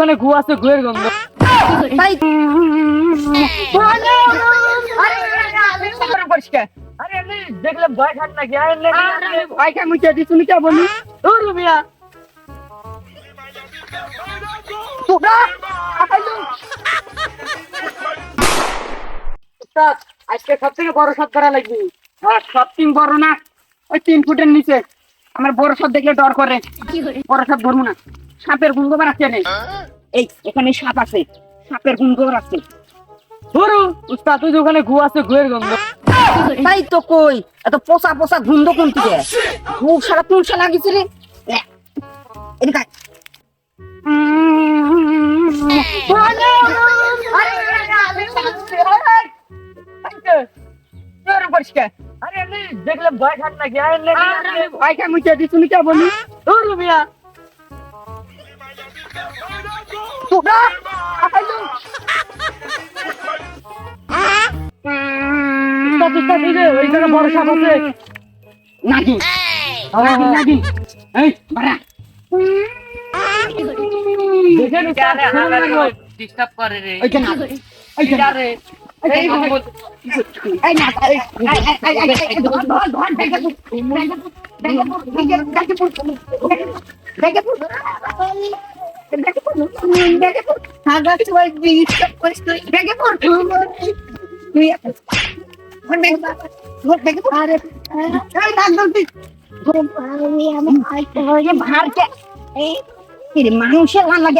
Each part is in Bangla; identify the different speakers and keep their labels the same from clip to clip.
Speaker 1: ওখানে গু আছে গুয়ের গন্ধ।
Speaker 2: তাই
Speaker 1: পরিষ্কার। আরে এমনি দেখলে ভয় খান নাকি? ভয় খান মুখে দিস তুমি কে বলি ও রুমিয়া আজকে সব থেকে বড় সব করা লাগবে। আর সব তিন বড় না ওই তিন ফুটের নিচে। আমার বড় সব দেখলে ডর করে। বড় সব ধরবো না। সাপের গুঙ্গ বাড়াচ্ছে নেই এই এখানে সাপ আছে। সাপের গুঙ্গ বাড়াচ্ছে বড় উস্তাদ তুই ওখানে গু আছে গুয়ের গন্ধ।
Speaker 2: তাই তো কই এত পোষা পোষা ধুন্দ কোন থেকে? খুব সারা তুলসা লাগিছে রে। এদিকে আয়।
Speaker 1: পরিষ্কার আরে এমনি দেখলে ভয় খান নাকি? ভয় খান মুখে দিস তুমি কে বলি ও রুমিয়া বড় সাপ আছে।
Speaker 2: নাগিন নাগিন এই বাড়া।
Speaker 3: ডিস্টার্ব করে রে
Speaker 2: ওইখানে ওইখানে
Speaker 1: আরে, এই মোহাম্মদ,
Speaker 2: এই হয়ে মানুষের রান্না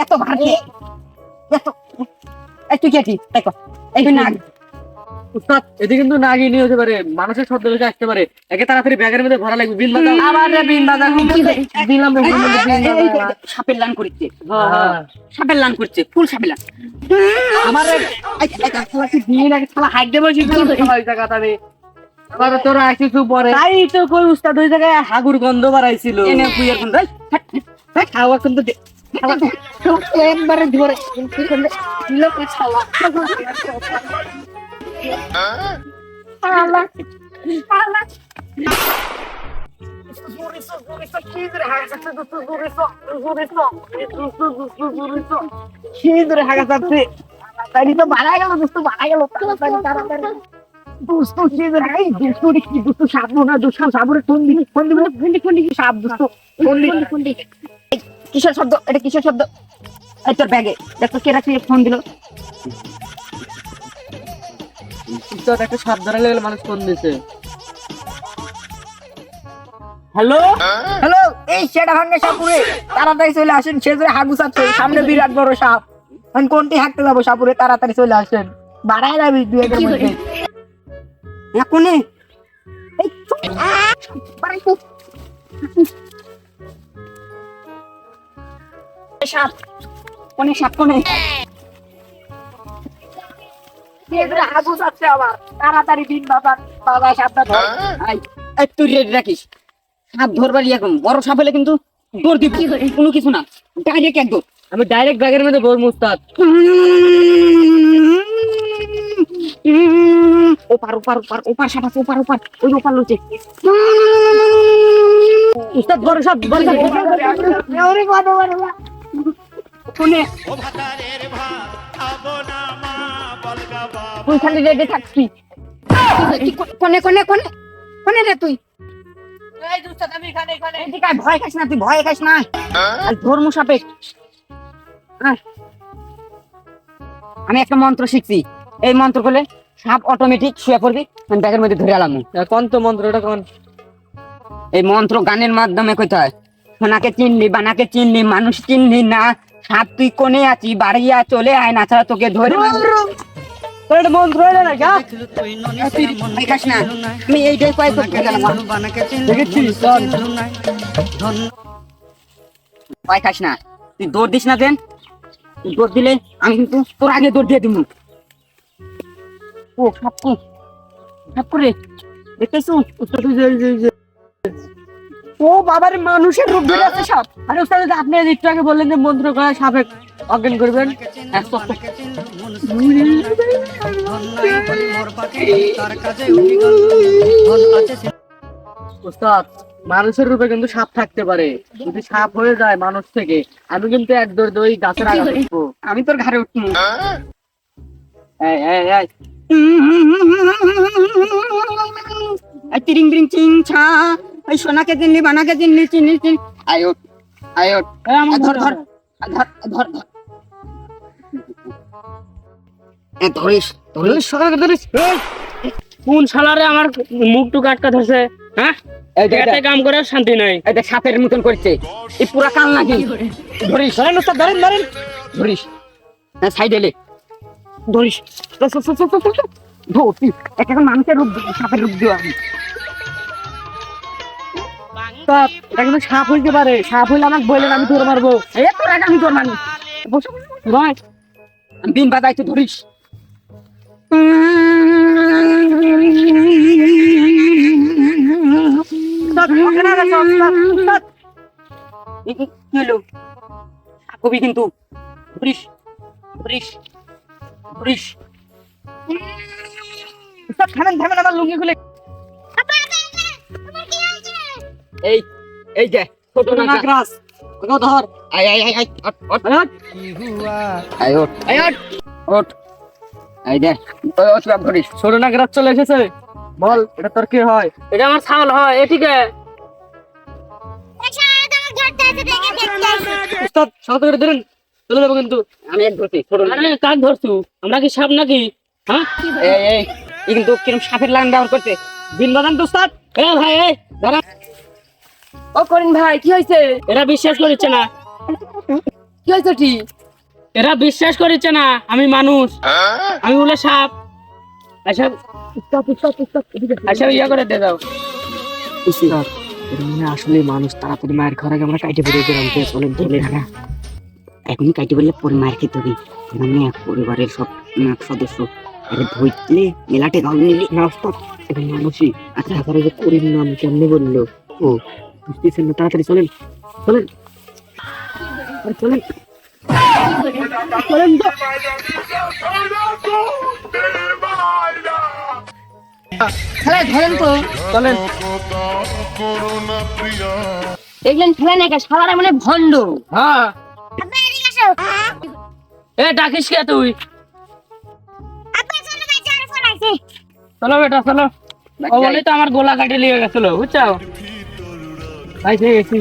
Speaker 2: এত এই তুই ঠিক দেখো এই নাগ
Speaker 1: উস্তাদ, এতে কিন্তু নাগিনি হতে পারে। মানুষের শব্দ বেশি আসতে পারে। একে তাড়াতাড়ি ব্যাগের মধ্যে ভরা লাগবে বিল
Speaker 2: আবার
Speaker 1: দিলাম বিল।
Speaker 2: সাপের লান করছে।
Speaker 1: হ্যাঁ, হ্যাঁ।
Speaker 2: সাপের লান করছে ফুল সাপের লান।
Speaker 1: আমার এই, এই, শালা হাইট দেবো কি করে শালা ওই জায়গাটা রে? আবার তোরা আসিস পরে তাই তো কই উস্তাদ ওই জায়গায় হাগুর গন্ধ বাড়াইছিল।
Speaker 2: এনে কুইয়ের
Speaker 1: খাওয়া কিন্তু
Speaker 2: একবারে ধরে লোক ছাওয়া তাড়াতাড়ি দুস্তু কি না সাপ কিসের শব্দ এটা কিসের শব্দ তোর ব্যাগে দেখো কে রাখি ফোন দিল
Speaker 1: উস্তাদ একটা সাপ ধরা লেগে মানুষ ফোন দিছে। হ্যালো?
Speaker 2: হ্যালো এই সেটা ভাঙ্গে সাপুরে। তাড়াতাড়ি চলে আসেন সে যে হাগু সাপছে সামনে বিরাট বড় সাপ। আমি কোনটি হাঁটতে যাব সাপুরে? তাড়াতাড়ি চলে আসেন। বাড়াই যাবি দুই একের মধ্যে। এখনই? সাপ। কোনে সাপ কোনে? হাগু সাপছে আবার। তাড়াতাড়ি দিন বাবা বাবা সাপটা ধর আই, তুই রেডি রাখিস। সাপ ধরবার এখন বড় সাপ হলে কিন্তু দৌড় দিবি কোনো কিছু না। ডাইরেক্ট এক দৌড়
Speaker 1: আমি ডাইরেক্ট ব্যাগের মধ্যে বলব উস্তাদ।
Speaker 2: ওপার ওপার ওপার ওপার সাপ আছে ওপার ওপার। ওই ওপার লুচে।
Speaker 1: উস্তাদ বড় সাপ বড় সাপ।
Speaker 2: শুনে। তুই খালি রেডি তুই কোনে কোনে কোনে কোনে? রে তুই? ভয় খাস না তুই ভয় খাস না। আর ধর্ম সাপে আমি একটা মন্ত্র শিখছি। এই মন্ত্র করলে সাপ অটোমেটিক শুয়ে পড়বি আমি ব্যাগের মধ্যে ধরে আলাম।
Speaker 1: কোন তো মন্ত্রটা কোন?
Speaker 2: এই মন্ত্র গানের মাধ্যমে কইতে হয়। সোনাকে চিনলি বানাকে চিনলি মানুষ চিনলি না। সাপ তুই কোনে আছি বাড়িয়া চলে আয় না ছাড়া তোকে ধরে আমি এইটাই গেলাম। ভয় খাস না। তুই দৌড় দিস না দেন। তুই দৌড় দিলে আমি কিন্তু তোর আগে দৌড় দিয়ে দিব। ও সাপ কো সাপ করে দেখতেছো ও বাবার মানুষের রূপ ধরে আছে সাপ
Speaker 1: আরে আপনি একটু আগে বললেন যে মন্ত্র করে সাপে অজ্ঞান করবেন। উস্তাদ মানুষের রূপে কিন্তু সাপ থাকতে পারে। যদি সাপ হয়ে যায় মানুষ থেকে আমি কিন্তু এক দৌড় দই গাছের আগে
Speaker 2: আমি তোর ঘরে উঠবো। এই এই এই। এই তিরিং বিরিং চিং ছা। এই সোনাকে চিনলি বানাকে চিনলি চিনলি চিন আয় ওঠ আয় ওঠ আ, ধর ধর ধর ধর ধর। এ, ধরিস ধরিস সকালে ধরিস।
Speaker 3: কোন শালারে আমার মুখ টুক আটকা ধরছে হ্যাঁ? এতে কাম করে শান্তি নাই।
Speaker 2: সাপের মতন করছে। এই পুরা কাল নাকি? ধরিস। ধরেন ওস্তাদ ধরেন ধরেন। ধরিস। হ্যাঁ সাইড ধরিস। এখন মানুষের রূপ সাপের রূপ দিও আমি।
Speaker 1: সাপ হইতে পারে। সাপ হইলে আমাকে বললেন আমি তোর মারবো।
Speaker 2: আমি তোর আমি দিন তুই ধরিস। কবি কিন্তু।
Speaker 1: থামেন আমার লুঙ্গি খুলে
Speaker 2: এই এই যে ছোট
Speaker 1: ধর।
Speaker 2: আয় আয় আয় আয় ওঠ ওঠ।
Speaker 1: আয়,
Speaker 2: আয় ওঠ।
Speaker 1: আয়, আয়।
Speaker 2: ওঠ। এই দে। ওই ধরিস
Speaker 1: ছোট চলে এসেছে। বল এটা তোর কি হয়?
Speaker 3: এটা আমার ছাগল হয়
Speaker 1: উস্তাদ সাথে করে ধরেন। চলে যাব কিন্তু।
Speaker 2: আমি এক ধরছি ছোট
Speaker 3: আরে কাক ধরছু? আমরা কি সাপ নাকি? হ্যাঁ?
Speaker 2: এই কিন্তু কিরম সাপের লাইন ব্যবহার করতে
Speaker 1: দিন তো উস্তাদ।
Speaker 3: এ ভাই এই দাঁড়া।
Speaker 2: ও করিম ভাই কি হয়েছে?
Speaker 3: এরা বিশ্বাস না।
Speaker 2: কি হয়েছে ঠিক
Speaker 3: এরা বিশ্বাস না আমি মানুষ। আমি বলে সাপ। ইয়া করে দাও।
Speaker 1: উস্তাদ এটা মনে হয় আসলে মানুষ তাড়াতাড়ি মায়ের ঘরে আমরা কাইটে বেরিয়ে গেলাম তো চলেন চলে না
Speaker 2: এখনই কাটি বললে পরে মার খেতে হবে। মানে পরিবারের সব উম, সদস্য। আরে ধরলে মেলাটে গাল নিলি
Speaker 1: না মানুষই। আচ্ছা তারপরে করিম নাম কেমনে বলল? ও বুঝতেছেন না তাড়াতাড়ি চলেন। চলেন। চলেন। চলেন তো।
Speaker 2: ধরেন তো।
Speaker 1: চলেন।
Speaker 2: দেখলেন খেলা নাকি সালারা মানে ভণ্ড।
Speaker 3: হ্যাঁ। এ ডাকিস কে তুই? চলো বেটা চলো। ও বলে তো আমার গোলা কাটে লিয়ে গেছিল বুঝছ?
Speaker 1: ভাই গেছি